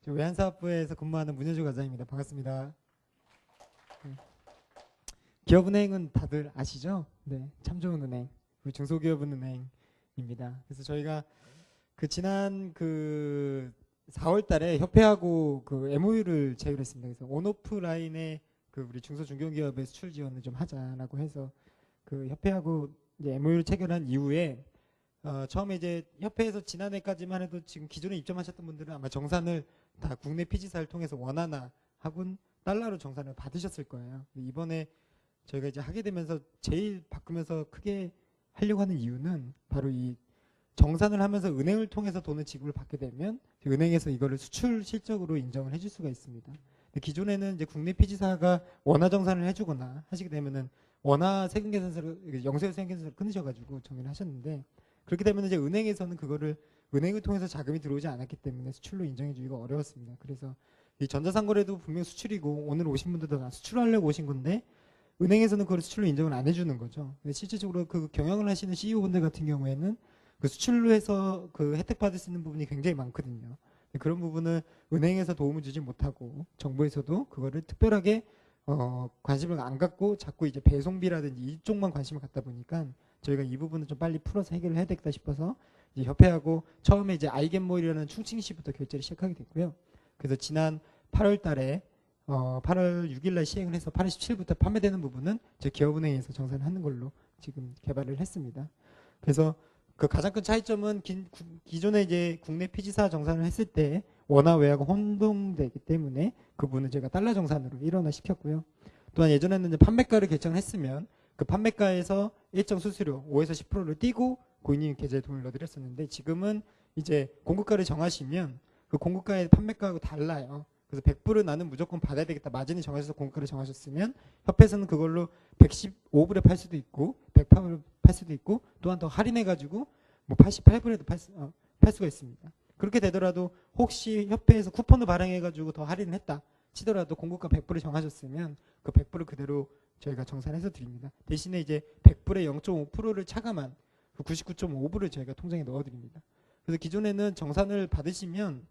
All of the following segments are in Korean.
저 외환사업부에서 근무하는 문현주 과장입니다. 반갑습니다. 네. 기업은행은 다들 아시죠? 네, 참 좋은 은행, 우리 중소기업은행입니다. 그래서 저희가 그 지난 그 4월달에 협회하고 그 MOU를 체결했습니다. 그래서 온오프라인의 그 우리 중소중견기업의 수출 지원을 좀 하자라고 해서 그 협회하고 이제 MOU를 체결한 이후에 어, 처음에 이제 협회에서 지난해까지만 해도 지금 기존에 입점하셨던 분들은 아마 정산을 다 국내 피지사를 통해서 원하나 하군 달러로 정산을 받으셨을 거예요. 이번에 저희가 이제 하게 되면서 제일 바꾸면서 크게 하려고 하는 이유는 바로 이 정산을 하면서 은행을 통해서 돈을 지급을 받게 되면 은행에서 이거를 수출 실적으로 인정을 해줄 수가 있습니다. 기존에는 이제 국내 피지사가 원화 정산을 해주거나 하시게 되면은 원화 세금 계산서를 영세 세금 계산서를 끊으셔가지고 정리를 하셨는데 그렇게 되면 이제 은행에서는 그거를 은행을 통해서 자금이 들어오지 않았기 때문에 수출로 인정해주기가 어려웠습니다. 그래서 이 전자상거래도 분명 수출이고 오늘 오신 분들도 다 수출하려고 오신 건데 은행에서는 그걸 수출로 인정을 안 해주는 거죠. 실질적으로 그 경영을 하시는 CEO분들 같은 경우에는 그 수출로 해서 그 혜택 받을 수 있는 부분이 굉장히 많거든요. 그런 부분을 은행에서 도움을 주지 못하고 정부에서도 그거를 특별하게 어, 관심을 안 갖고 자꾸 이제 배송비라든지 이쪽만 관심을 갖다 보니까 저희가 이 부분을 좀 빨리 풀어서 해결을 해야 되겠다 싶어서 이제 협회하고 처음에 이제 아이겐몰이라는 충칭시부터 결제를 시작하게 됐고요. 그래서 지난 8월 달에 어, 8월 6일 날 시행을 해서 8월 17일부터 판매되는 부분은 저 기업은행에서 정산을 하는 걸로 지금 개발을 했습니다. 그래서 그 가장 큰 차이점은 기, 기존에 이제 국내 피지사 정산을 했을 때 원화 외화가 혼동되기 때문에 그 부분을 제가 달러 정산으로 일원화 시켰고요. 또한 예전에는 판매가를 결정했으면 그 판매가에서 일정 수수료 5에서 10%를 띄고 고객님 계좌에 돈을 넣어드렸었는데 지금은 이제 공급가를 정하시면 그 공급가의 판매가하고 달라요. 그래서 100불은 나는 무조건 받아야 되겠다. 마진이 정하셔서 공급가를 정하셨으면 협회에서는 그걸로 115불에 팔 수도 있고 108불에 팔 수도 있고 또한 더 할인해가지고 뭐 88불에도 팔, 수, 어, 팔 수가 있습니다. 그렇게 되더라도 혹시 협회에서 쿠폰을 발행해가지고 더 할인을 했다 치더라도 공급가 100불을 정하셨으면 그 100불을 그대로 저희가 정산해서 드립니다. 대신에 이제 100불에 0.5%를 차감한 그 99.5불을 저희가 통장에 넣어드립니다. 그래서 기존에는 정산을 받으시면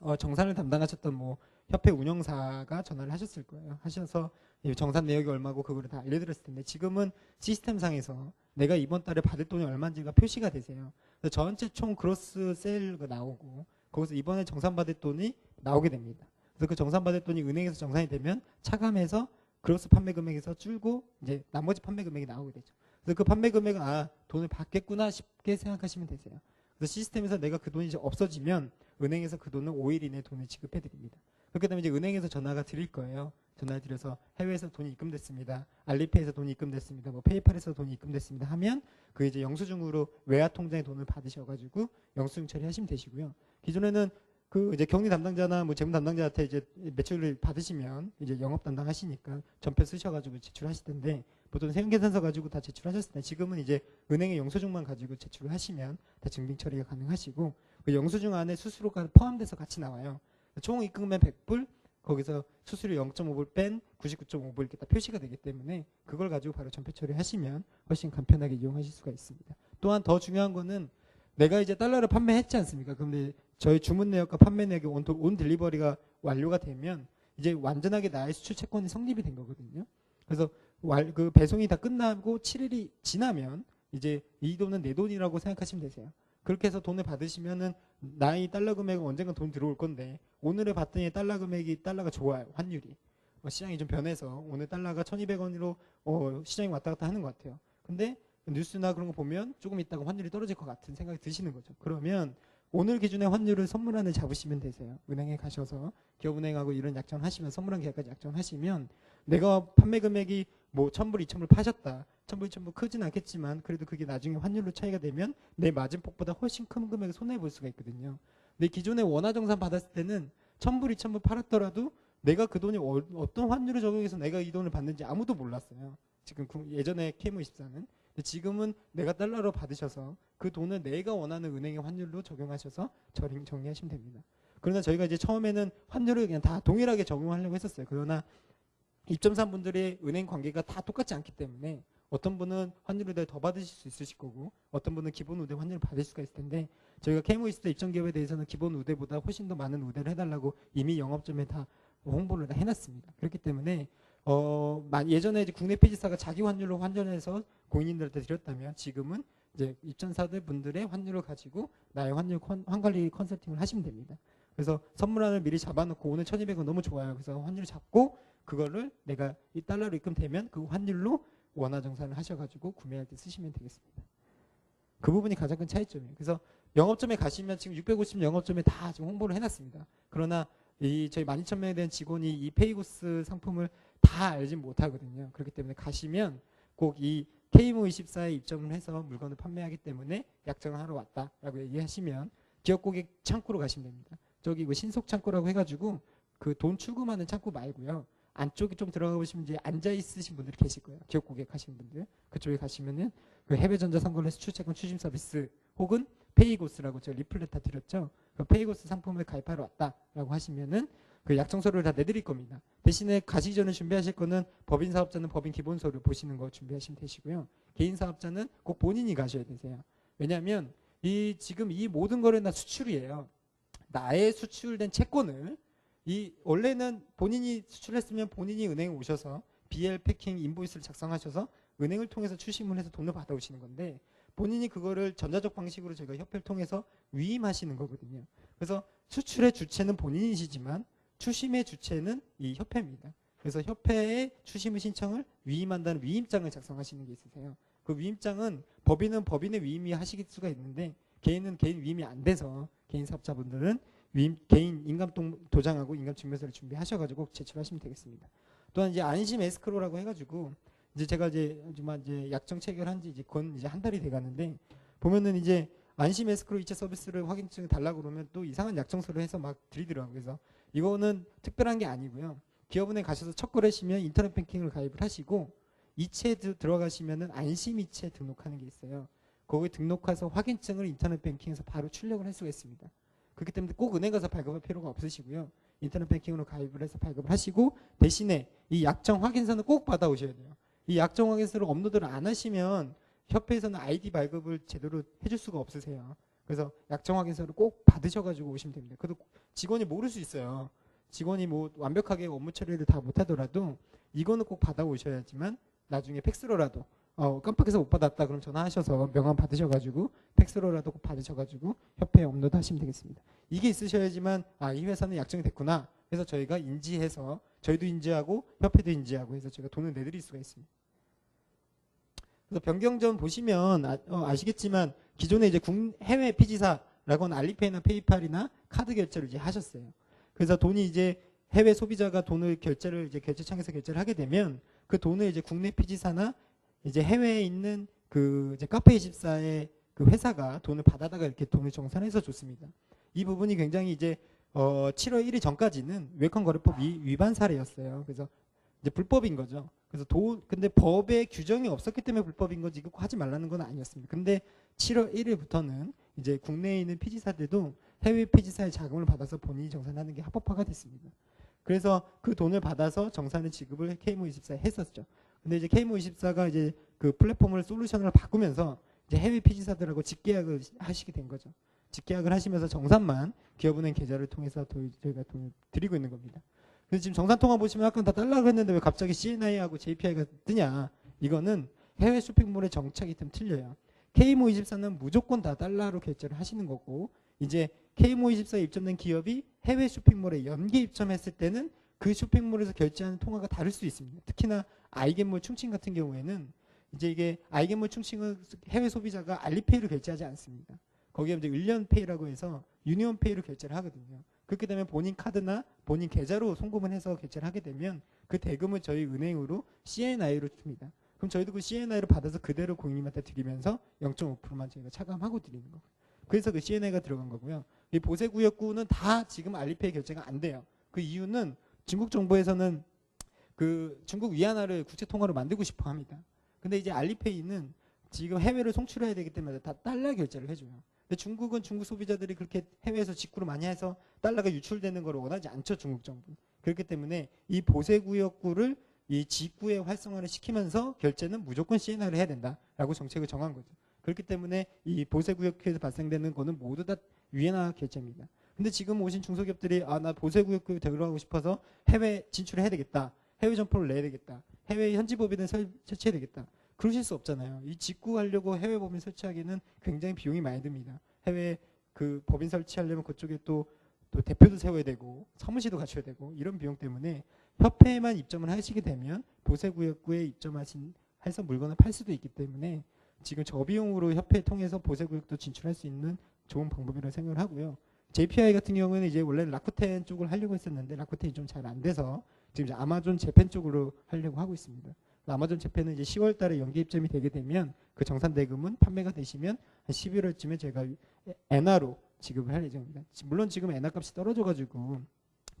어, 정산을 담당하셨던 뭐 협회 운영사가 전화를 하셨을 거예요. 하셔서 이 정산 내역이 얼마고 그거를 다 알려드렸을 텐데 지금은 시스템상에서 내가 이번 달에 받을 돈이 얼마인지가 표시가 되세요. 그래서 전체 총 그로스 세일가 나오고 거기서 이번에 정산 받을 돈이 나오게 됩니다. 그래서 그 정산 받을 돈이 은행에서 정산이 되면 차감해서 그로스 판매 금액에서 줄고 이제 나머지 판매 금액이 나오게 되죠. 그래서 그 판매 금액은 아 돈을 받겠구나 쉽게 생각하시면 되세요. 그래서 시스템에서 내가 그 돈이 이제 없어지면 은행에서 그 돈을 5일 이내 돈을 지급해 드립니다. 그렇게 되면 이제 은행에서 전화가 드릴 거예요. 전화를 드려서 해외에서 돈이 입금됐습니다. 알리페이에서 돈이 입금됐습니다. 뭐 페이팔에서 돈이 입금됐습니다. 하면 그 이제 영수증으로 외화 통장에 돈을 받으셔가지고 영수증 처리하시면 되시고요. 기존에는 그 이제 격리 담당자나 뭐 재무 담당자한테 이제 매출을 받으시면 이제 영업 담당하시니까 전표 쓰셔가지고 제출하실 텐데 보통 세금 계산서 가지고 다 제출하셨을 때 지금은 이제 은행의 영수증만 가지고 제출을 하시면 다 증빙 처리가 가능하시고 그 영수증 안에 수수료가 포함돼서 같이 나와요. 총 입금액 100불 거기서 수수료 0.5불 뺀 99.5불 이렇게 다 표시가 되기 때문에 그걸 가지고 바로 전표 처리하시면 훨씬 간편하게 이용하실 수가 있습니다. 또한 더 중요한 거는 내가 이제 달러를 판매했지 않습니까? 그런데 저희 주문 내역과 판매 내역이 온, 온 딜리버리가 완료가 되면 이제 완전하게 나의 수출 채권이 성립이 된 거거든요. 그래서 왈, 그 배송이 다 끝나고 7일이 지나면 이제 이 돈은 내 돈이라고 생각하시면 되세요. 그렇게 해서 돈을 받으시면은 나의 달러 금액은 언젠가 돈 들어올 건데 오늘에 봤더니 달러 금액이 달러가 좋아요 환율이 어, 시장이 좀 변해서 오늘 달러가 1,200원으로 어, 시장이 왔다 갔다 하는 것 같아요. 근데 뉴스나 그런 거 보면 조금 있다가 환율이 떨어질 것 같은 생각이 드시는 거죠. 그러면 오늘 기준의 환율을 선물안을 잡으시면 되세요. 은행에 가셔서 기업은행하고 이런 약정 하시면 선물한 계약까지 약정 하시면 내가 판매 금액이 뭐 1000불, 2000불 파셨다. 1000불, 2000불 크진 않겠지만 그래도 그게 나중에 환율로 차이가 되면 내 마진폭보다 훨씬 큰 금액을 손해 볼 수가 있거든요. 근데 기존에 원화 정산 받았을 때는 1000불, 2000불 팔았더라도 내가 그 돈이 어, 어떤 환율을 적용해서 내가 이 돈을 받는지 아무도 몰랐어요. 지금 그 예전에 KM24는 지금은 내가 달러로 받으셔서 그 돈을 내가 원하는 은행의 환율로 적용하셔서 처리 정리하시면 됩니다. 그러나 저희가 이제 처음에는 환율을 그냥 다 동일하게 적용하려고 했었어요. 그러나 입점사 분들의 은행 관계가 다 똑같지 않기 때문에 어떤 분은 환율 우대 더 받으실 수 있으실 거고 어떤 분은 기본 우대 환율을 받을 수가 있을 텐데 저희가 케이모이스트 입점 기업에 대해서는 기본 우대보다 훨씬 더 많은 우대를 해달라고 이미 영업점에 다 홍보를 다 해놨습니다. 그렇기 때문에 어, 마- 예전에 이제 국내 피지사가 자기 환율로 환전해서 고객님들한테 드렸다면 지금은 이제 입전사들 분들의 환율을 가지고 나의 환율 컨- 환관리 컨설팅을 하시면 됩니다. 그래서 선물안을 미리 잡아놓고 오늘 1200원 너무 좋아요. 그래서 환율 잡고 그거를 내가 이 달러로 입금되면 그 환율로 원화 정산을 하셔가지고 구매할 때 쓰시면 되겠습니다. 그 부분이 가장 큰 차이점이에요. 그래서 영업점에 가시면 지금 650 영업점에 다 지금 홍보를 해놨습니다. 그러나 이 저희 12,000명에 대한 직원이 이 페이고스 상품을 다 알지 못하거든요. 그렇기 때문에 가시면 꼭 이 K모24에 입점을 해서 물건을 판매하기 때문에 약정을 하러 왔다라고 얘기하시면 기업 고객 창구로 가시면 됩니다. 저기 그 신속 창구라고 해가지고 그 돈 출금하는 창구 말고요. 안쪽에 좀 들어가 보시면 이제 앉아 있으신 분들이 계실 거예요. 기업 고객 하시는 분들. 그쪽에 가시면은 그 해외 전자 선거를 해서 출자권 추심 서비스 혹은 페이고스라고 제가 리플렛 다 드렸죠. 그 페이고스 상품을 가입하러 왔다라고 하시면은 그 약정서를 다 내드릴 겁니다. 대신에 가시기 전에 준비하실 거는 법인 사업자는 법인 기본서를 보시는 거 준비하시면 되시고요. 개인 사업자는 꼭 본인이 가셔야 되세요. 왜냐하면 이 지금 이 모든 거는 다 수출이에요. 나의 수출된 채권을 이 원래는 본인이 수출했으면 본인이 은행에 오셔서 BL 패킹 인보이스를 작성하셔서 은행을 통해서 추심을 해서 돈을 받아오시는 건데 본인이 그거를 전자적 방식으로 저희가 협회를 통해서 위임하시는 거거든요. 그래서 수출의 주체는 본인이시지만 추심의 주체는 이 협회입니다. 그래서 협회에 추심의 신청을 위임한다는 위임장을 작성하시는 게 있으세요. 그 위임장은 법인은 법인의 위임이 하실 수가 있는데 개인은 개인 위임이 안 돼서 개인 사업자분들은 위임, 개인 인감 동- 도장하고 인감 증명서를 준비하셔가지고 제출하시면 되겠습니다. 또한 이제 안심 에스크로라고 해가지고 이제 제가 이제 정말 이제 약정 체결한 지 이제 건 이제 한 달이 돼가는데 보면은 이제 안심 에스크로 이체 서비스를 확인증 달라고 그러면 또 이상한 약정서를 해서 막 드리더라고요. 그래서 이거는 특별한 게 아니고요. 기업은행 가셔서 첫 거래시면 인터넷 뱅킹을 가입을 하시고 이체 들- 들어가시면은 안심 이체 등록하는 게 있어요. 거기 등록해서 확인증을 인터넷 뱅킹에서 바로 출력을 할 수가 있습니다. 그렇기 때문에 꼭 은행 가서 발급할 필요가 없으시고요. 인터넷 뱅킹으로 가입을 해서 발급을 하시고 대신에 이 약정 확인서는 꼭 받아오셔야 돼요. 이 약정 확인서를 업로드를 안 하시면 협회에서는 아이디 발급을 제대로 해줄 수가 없으세요. 그래서 약정 확인서를 꼭 받으셔가지고 오시면 됩니다. 그래도 직원이 모를 수 있어요. 직원이 뭐 완벽하게 업무 처리를 다 못하더라도 이거는 꼭 받아오셔야지만 나중에 팩스로라도 어, 깜빡해서 못 받았다 그럼 전화하셔서 명함 받으셔가지고 팩스로라도 꼭 받으셔가지고 협회에 업로드 하시면 되겠습니다. 이게 있으셔야지만 아 이 회사는 약정이 됐구나. 그래서 저희가 인지해서 저희도 인지하고 협회도 인지하고 해서 저희가 돈을 내드릴 수가 있습니다. 그래서 변경점 보시면 아, 시겠지만 기존에 이제 국- 해외 피지사라고 하는 알리페이나 페이팔이나 카드 결제를 이제 하셨어요. 그래서 돈이 이제 해외 소비자가 돈을 결제를 이제 결제창에서 결제를 하게 되면 그 돈을 이제 국내 피지사나 이제 해외에 있는 그 이제 카페 24의 그 회사가 돈을 받아다가 이렇게 돈을 정산해서 줬습니다. 이 부분이 굉장히 이제 어 7월 1일 전까지는 외권거래법 위, 위반 사례였어요. 그래서 이제 불법인 거죠. 그래서 돈 근데 법에 규정이 없었기 때문에 불법인 거지 이거 하지 말라는 건 아니었습니다. 근데 7월 1일부터는 이제 국내에 있는 피지사들도 해외 피지사의 자금을 받아서 본인이 정산하는 게 합법화가 됐습니다. 그래서 그 돈을 받아서 정산을 지급을 K모24에 했었죠. 근데 이제 K모24가 이제 그 플랫폼을 솔루션을 바꾸면서 이제 해외 피지사들하고 직계약을 하시게 된 거죠. 직계약을 하시면서 정산만 기업은행 계좌를 통해서 도- 저희가 돈을 드리고 있는 겁니다. 그래서 지금 정산 통화 보시면 아까 다 달라고 했는데 왜 갑자기 CNI하고 JPI가 뜨냐? 이거는 해외 쇼핑몰의 정착이 좀 틀려요. K모24는 무조건 다 달러로 결제를 하시는 거고 이제 K모24에 입점된 기업이 해외 쇼핑몰에 연계 입점했을 때는 그 쇼핑몰에서 결제하는 통화가 다를 수 있습니다. 특히나 아이겐몰 충칭 같은 경우에는 이제 이게 아이겐몰 충칭은 해외 소비자가 알리페이로 결제하지 않습니다. 거기에 이제 을련페이라고 해서 유니온페이로 결제를 하거든요. 그렇게 되면 본인 카드나 본인 계좌로 송금을 해서 결제를 하게 되면 그 대금을 저희 은행으로 CNI로 줍니다. 그럼 저희도 그 CNI를 받아서 그대로 고객님한테 드리면서 0.5%만 저희가 차감하고 드리는 거예요. 그래서 그 CNI가 들어간 거고요. 이 보세구역구는 다 지금 알리페이 결제가 안 돼요. 그 이유는 중국 정부에서는 그 중국 위안화를 국제 통화로 만들고 싶어 합니다. 근데 이제 알리페이는 지금 해외를 송출해야 되기 때문에 다 달러 결제를 해줘요. 근데 중국은 중국 소비자들이 그렇게 해외에서 직구를 많이 해서 달러가 유출되는 걸 원하지 않죠 중국 정부. 그렇기 때문에 이 보세 구역구를 이 직구의 활성화를 시키면서 결제는 무조건 CNR을 해야 된다라고 정책을 정한 거죠. 그렇기 때문에 이 보세 구역에서 발생되는 거는 모두 다 위안화 결제입니다. 근데 지금 오신 중소기업들이 아 나 보세 구역에 들어가고 싶어서 해외 진출을 해야 되겠다. 해외 점포를 내야 되겠다. 해외 현지 법인을 설- 설치해야 되겠다. 그러실 수 없잖아요. 이 직구하려고 해외 법인 설치하기는 굉장히 비용이 많이 듭니다. 해외 그 법인 설치하려면 그쪽에 또, 또 대표도 세워야 되고 사무실도 갖춰야 되고 이런 비용 때문에 협회에만 입점을 하시게 되면 보세구역구에 입점하신 해서 물건을 팔 수도 있기 때문에 지금 저비용으로 협회 통해서 보세구역도 진출할 수 있는 좋은 방법이라고 생각을 하고요. JPI 같은 경우에는 이제 원래 라쿠텐 쪽을 하려고 했었는데 라쿠텐이 좀 잘 안 돼서 지금 이제 아마존 재팬 쪽으로 하려고 하고 있습니다. 아마존 재팬은 이제 10월 달에 연계 입점이 되게 되면 그 정산 대금은 판매가 되시면 한 11월쯤에 제가 엔화로 지급을 할 예정입니다. 지- 물론 지금 엔화 값이 떨어져 가지고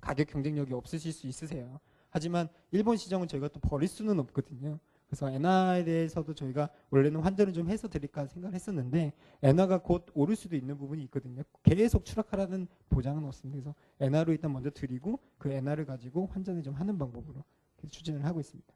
가격 경쟁력이 없으실 수 있으세요. 하지만 일본 시장은 저희가 또 버릴 수는 없거든요. 그래서 엔화에 대해서도 저희가 원래는 환전을 좀 해서 드릴까 생각을 했었는데 엔화가 곧 오를 수도 있는 부분이 있거든요. 계속 추락하라는 보장은 없습니다. 그래서 엔화로 일단 먼저 드리고 그 엔화를 가지고 환전을 좀 하는 방법으로 추진을 하고 있습니다.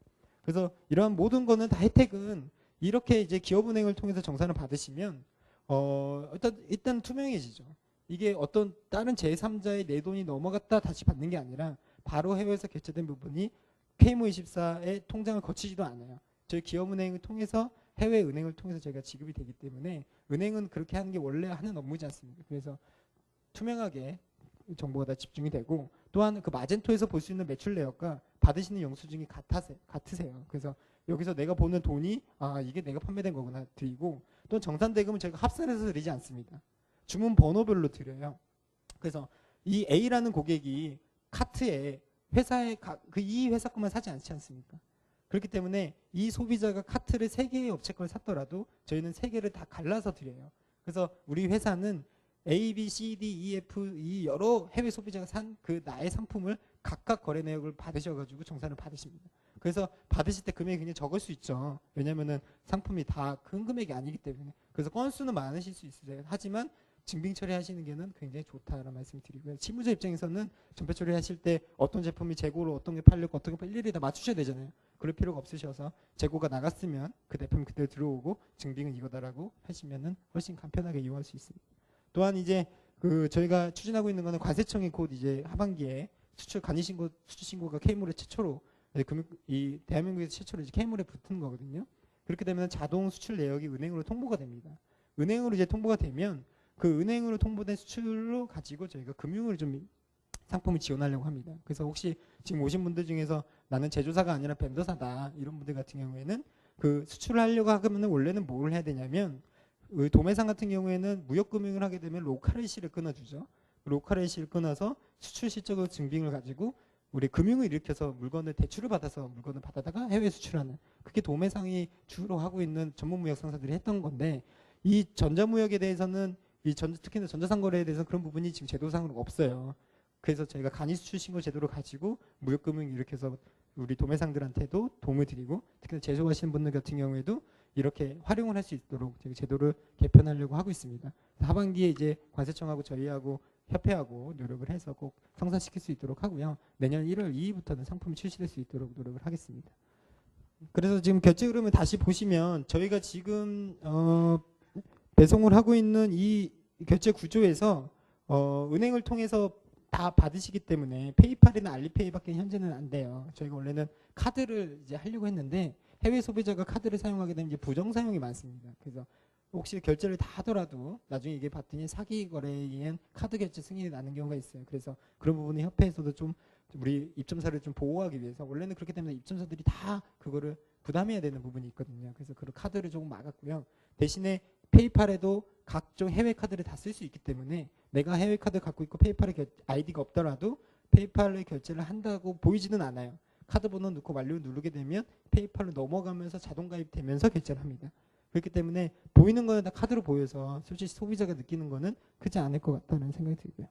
그래서 이러한 모든 거는 다 혜택은 이렇게 이제 기업은행을 통해서 정산을 받으시면 어 일단 일단 투명해지죠. 이게 어떤 다른 제3자의 내 돈이 넘어갔다 다시 받는 게 아니라 바로 해외에서 결제된 부분이 K모24의 통장을 거치지도 않아요. 저희 기업은행을 통해서 해외 은행을 통해서 저희가 지급이 되기 때문에 은행은 그렇게 하는 게 원래 하는 업무지 않습니까? 그래서 투명하게 정보가 다 집중이 되고 또한 그 마젠토에서 볼 수 있는 매출 내역과 받으시는 영수증이 같아세, 같으세요. 그래서 여기서 내가 보는 돈이 아 이게 내가 판매된 거구나 드리고 또 정산 대금은 저희가 합산해서 드리지 않습니다. 주문 번호별로 드려요. 그래서 이 A라는 고객이 카트에 회사에 그 이 회사 것만 사지 않지 않습니까? 그렇기 때문에 이 소비자가 카트를 세 개의 업체 걸 샀더라도 저희는 세 개를 다 갈라서 드려요. 그래서 우리 회사는 A, B, C, D, E, F 이 여러 해외 소비자가 산 그 나의 상품을 각각 거래 내역을 받으셔가지고 정산을 받으십니다. 그래서 받으실 때 금액이 굉장히 적을 수 있죠. 왜냐면은 상품이 다 큰 금액이 아니기 때문에. 그래서 건수는 많으실 수 있으세요. 하지만 증빙 처리하시는 게는 굉장히 좋다라는 말씀을 드리고요. 실무자 입장에서는 전폐 처리하실 때 어떤 제품이 재고로 어떤 게 팔렸고 어떤 게 팔- 일일이 다 맞추셔야 되잖아요. 그럴 필요가 없으셔서 재고가 나갔으면 그 제품 그대로 들어오고 증빙은 이거다라고 하시면은 훨씬 간편하게 이용할 수 있습니다. 또한 이제 그 저희가 추진하고 있는 거는 관세청이 곧 이제 하반기에 수출 간이 신고 수출 신고가 K물에 최초로 이제 금융 이 대한민국에서 최초로 이제 K물에 붙는 거거든요. 그렇게 되면 자동 수출 내역이 은행으로 통보가 됩니다. 은행으로 이제 통보가 되면 그 은행으로 통보된 수출로 가지고 저희가 금융을 좀 상품을 지원하려고 합니다. 그래서 혹시 지금 오신 분들 중에서 나는 제조사가 아니라 벤더사다 이런 분들 같은 경우에는 그 수출을 하려고 하면 원래는 뭘 해야 되냐면 그 도매상 같은 경우에는 무역금융을 하게 되면 로컬의실을 끊어주죠. 로컬의실을 끊어서 수출 실적을 증빙을 가지고 우리 금융을 일으켜서 물건을 대출을 받아서 물건을 받아다가 해외 수출하는 그게 도매상이 주로 하고 있는 전문 무역 상사들이 했던 건데 이 전자무역에 대해서는 이 전, 특히나 전자상거래에 대해서 그런 부분이 지금 제도상으로 없어요. 그래서 저희가 간이 수 출 신고 제도를 가지고 무역금융 일으켜서 우리 도매상들한테도 도움을 드리고 특히나 제조하시는 분들 같은 경우에도 이렇게 활용을 할 수 있도록 저희 제도를 개편하려고 하고 있습니다. 하반기에 이제 관세청하고 저희하고 협회하고 노력을 해서 꼭 성사시킬 수 있도록 하고요. 내년 1월 2일부터는 상품이 출시될 수 있도록 노력을 하겠습니다. 그래서 지금 결제 흐름을 다시 보시면 저희가 지금 어, 배송을 하고 있는 이 결제 구조에서 어, 은행을 통해서 다 받으시기 때문에 페이팔이나 알리페이밖에 현재는 안 돼요. 저희가 원래는 카드를 이제 하려고 했는데 해외 소비자가 카드를 사용하게 되면 이제 부정 사용이 많습니다. 그래서 혹시 결제를 다 하더라도 나중에 이게 봤더니 사기 거래엔 카드 결제 승인이 나는 경우가 있어요. 그래서 그런 부분은 협회에서도 좀 우리 입점사를 좀 보호하기 위해서 원래는 그렇기 때문에 입점사들이 다 그거를 부담해야 되는 부분이 있거든요. 그래서 그 카드를 조금 막았고요. 대신에 페이팔에도 각종 해외 카드를 다 쓸 수 있기 때문에 내가 해외 카드 갖고 있고 페이팔에 결- 아이디가 없더라도 페이팔에 결제를 한다고 보이지는 않아요. 카드 번호 넣고 완료 누르게 되면 페이팔로 넘어가면서 자동 가입되면서 결제를 합니다. 그렇기 때문에 보이는 거는 다 카드로 보여서 솔직히 소비자가 느끼는 거는 크지 않을 것 같다는 생각이 들고요.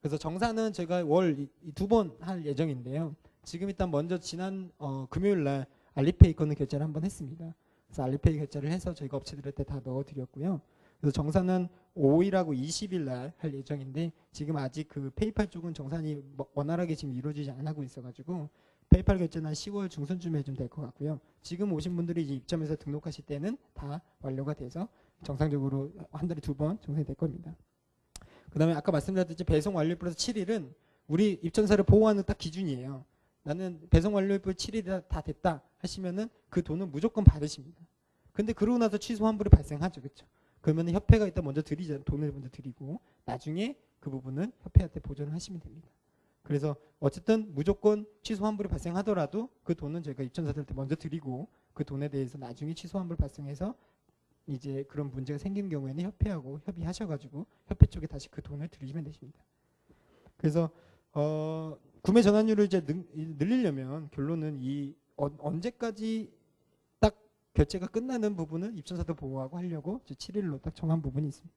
그래서 정산은 제가 월 두 번 할 예정인데요. 지금 일단 먼저 지난 어, 금요일 날 알리페이 거는 결제를 한번 했습니다. 그래서 알리페이 결제를 해서 저희가 업체들한테 다 넣어드렸고요. 그래서 정산은 5일하고 20일 날 할 예정인데 지금 아직 그 페이팔 쪽은 정산이 뭐- 원활하게 지금 이루어지지 않고 있어가지고 페이팔 결제는 한 10월 중순쯤에 좀 될 것 같고요. 지금 오신 분들이 이제 입점해서 등록하실 때는 다 완료가 돼서 정상적으로 한 달에 두 번 정산이 될 겁니다. 그 다음에 아까 말씀드렸듯이 배송 완료 플러스 7일은 우리 입점사를 보호하는 딱 기준이에요. 나는 배송 완료 플러스 7일이 다 됐다 하시면은 그 돈은 무조건 받으십니다. 근데 그러고 나서 취소 환불이 발생하죠, 그렇죠? 그러면 협회가 일단 먼저 드리자 돈을 먼저 드리고 나중에 그 부분은 협회한테 보전을 하시면 됩니다. 그래서 어쨌든 무조건 취소 환불이 발생하더라도 그 돈은 저희가 입점사들한테 먼저 드리고 그 돈에 대해서 나중에 취소 환불 발생해서 이제 그런 문제가 생기는 경우에는 협회하고 협의하셔가지고 협회 쪽에 다시 그 돈을 드리시면 되십니다. 그래서 어, 구매 전환율을 이제 늘리려면 결론은 이 어- 언제까지 딱 결제가 끝나는 부분은 입점사도 보호하고 하려고 이제 7일로 딱 정한 부분이 있습니다.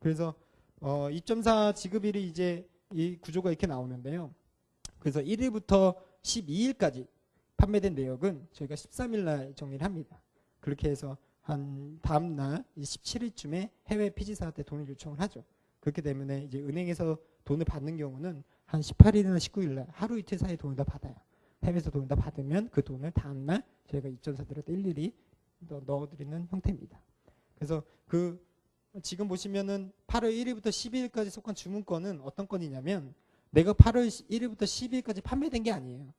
그래서 어, 입점사 지급일이 이제 이 구조가 이렇게 나오는데요. 그래서 1일부터 12일까지 판매된 내역은 저희가 13일 날 정리를 합니다. 그렇게 해서 한 다음 날 17일쯤에 해외 피지사한테 돈을 요청을 하죠. 그렇기 때문에 이제 은행에서 돈을 받는 경우는 한 18일이나 19일 날 하루 이틀 사이에 돈을 다 받아요. 해외에서 돈을 다 받으면 그 돈을 다음 날 저희가 입점사들한테 일일이 넣- 넣어드리는 형태입니다. 그래서 그 지금 보시면은 8월 1일부터 12일까지 속한 주문건은 어떤 건이냐면 내가 8월 1일부터 12일까지 판매된 게 아니에요.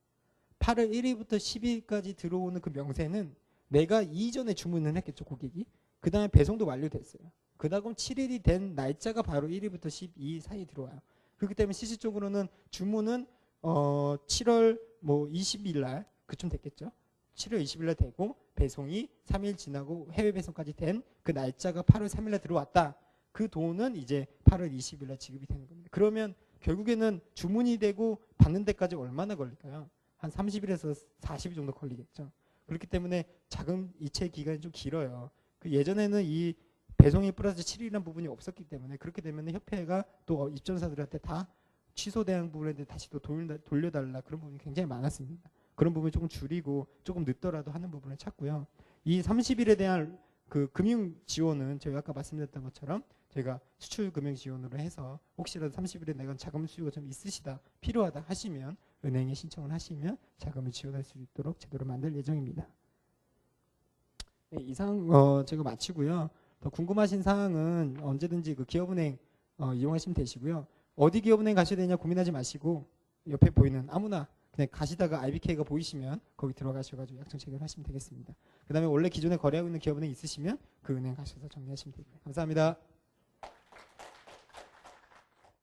8월 1일부터 12일까지 들어오는 그 명세는 내가 이전에 주문을 했겠죠 고객이. 그 다음에 배송도 완료됐어요. 그 다음 7일이 된 날짜가 바로 1일부터 12일 사이 들어와요. 그렇기 때문에 실질적으로는 주문은 어 7월 뭐 20일 날 그쯤 됐겠죠. 7월 20일 날 되고 배송이 3일 지나고 해외 배송까지 된 그 날짜가 8월 3일 날 들어왔다. 그 돈은 이제 8월 20일 날 지급이 되는 겁니다. 그러면 결국에는 주문이 되고 받는 데까지 얼마나 걸릴까요? 한 30일에서 40일 정도 걸리겠죠. 그렇기 때문에 자금 이체 기간이 좀 길어요. 그 예전에는 이 배송이 플러스 7일이라는 부분이 없었기 때문에 그렇게 되면 협회가 또 입점사들한테 다 취소된 부분에 대해 다시 또 돌려- 돌려달라 그런 부분이 굉장히 많았습니다. 그런 부분이 조금 줄이고 조금 늦더라도 하는 부분을 찾고요. 이 30일에 대한 그 금융 지원은 저희가 아까 말씀드렸던 것처럼 저희가 수출 금융 지원으로 해서 혹시라도 30일에 내가 자금 수요가 좀 있으시다 필요하다 하시면 은행에 신청을 하시면 자금을 지원할 수 있도록 제도를 만들 예정입니다. 네, 이상 어, 제가 마치고요. 더 궁금하신 사항은 언제든지 그 기업은행 어, 이용하시면 되시고요. 어디 기업은행 가셔야 되냐 고민하지 마시고 옆에 보이는 아무나 그냥 가시다가 IBK가 보이시면 거기 들어가셔가지고 약정 체결하시면 되겠습니다. 그 다음에 원래 기존에 거래하고 있는 기업은행 있으시면 그 은행 가셔서 정리하시면 되고요. 감사합니다.